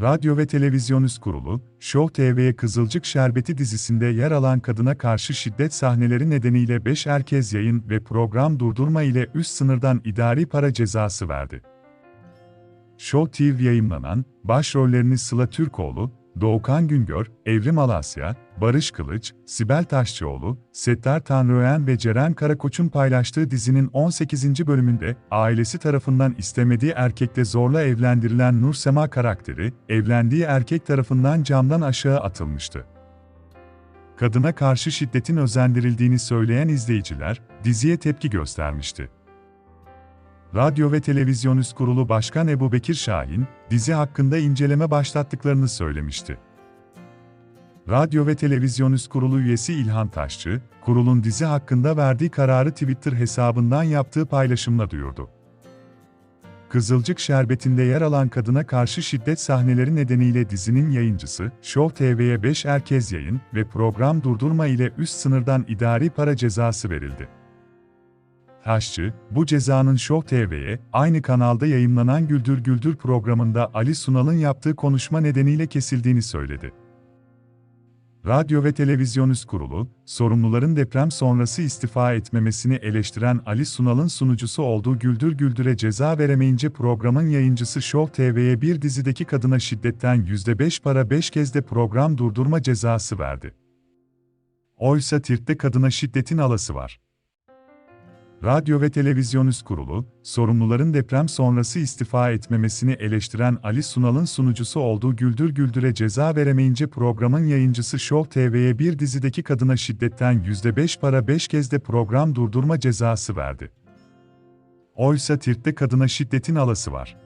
Radyo ve Televizyon Üst Kurulu, Show TV'ye Kızılcık Şerbeti dizisinde yer alan kadına karşı şiddet sahneleri nedeniyle 5 erkez yayın ve program durdurma ile üst sınırdan idari para cezası verdi. Show TV yayımlanan, başrollerini Sıla Türkoğlu, Doğukan Güngör, Evrim Alasya, Barış Kılıç, Sibel Taşçıoğlu, Settar Tanrıören ve Ceren Karakoç'un paylaştığı dizinin 18. bölümünde ailesi tarafından istemediği erkekle zorla evlendirilen Nur Sema karakteri, evlendiği erkek tarafından camdan aşağı atılmıştı. Kadına karşı şiddetin özendirildiğini söyleyen izleyiciler, diziye tepki göstermişti. Radyo ve Televizyon Üst Kurulu Başkan Ebu Bekir Şahin, dizi hakkında inceleme başlattıklarını söylemişti. Radyo ve Televizyon Üst Kurulu üyesi İlhan Taşçı, kurulun dizi hakkında verdiği kararı Twitter hesabından yaptığı paylaşımla duyurdu. Kızılcık Şerbeti'nde yer alan kadına karşı şiddet sahneleri nedeniyle dizinin yayıncısı, Show TV'ye 5 erkez yayın ve program durdurma ile üst sınırdan idari para cezası verildi. Taşçı, bu cezanın Show TV'ye, aynı kanalda yayınlanan Güldür Güldür programında Ali Sunal'ın yaptığı konuşma nedeniyle kesildiğini söyledi. Radyo ve Televizyon Üst Kurulu, sorumluların deprem sonrası istifa etmemesini eleştiren Ali Sunal'ın sunucusu olduğu Güldür Güldür'e ceza veremeyince programın yayıncısı Show TV'ye bir dizideki kadına şiddetten %5 para 5 kez de program durdurma cezası verdi. Oysa TİRT'te kadına şiddetin alası var. Radyo ve Televizyon Üst Kurulu, sorumluların deprem sonrası istifa etmemesini eleştiren Ali Sunal'ın sunucusu olduğu Güldür Güldür'e ceza veremeyince programın yayıncısı Show TV'ye bir dizideki kadına şiddetten %5 para 5 kez de program durdurma cezası verdi. Oysa TİRT'te kadına şiddetin alası var.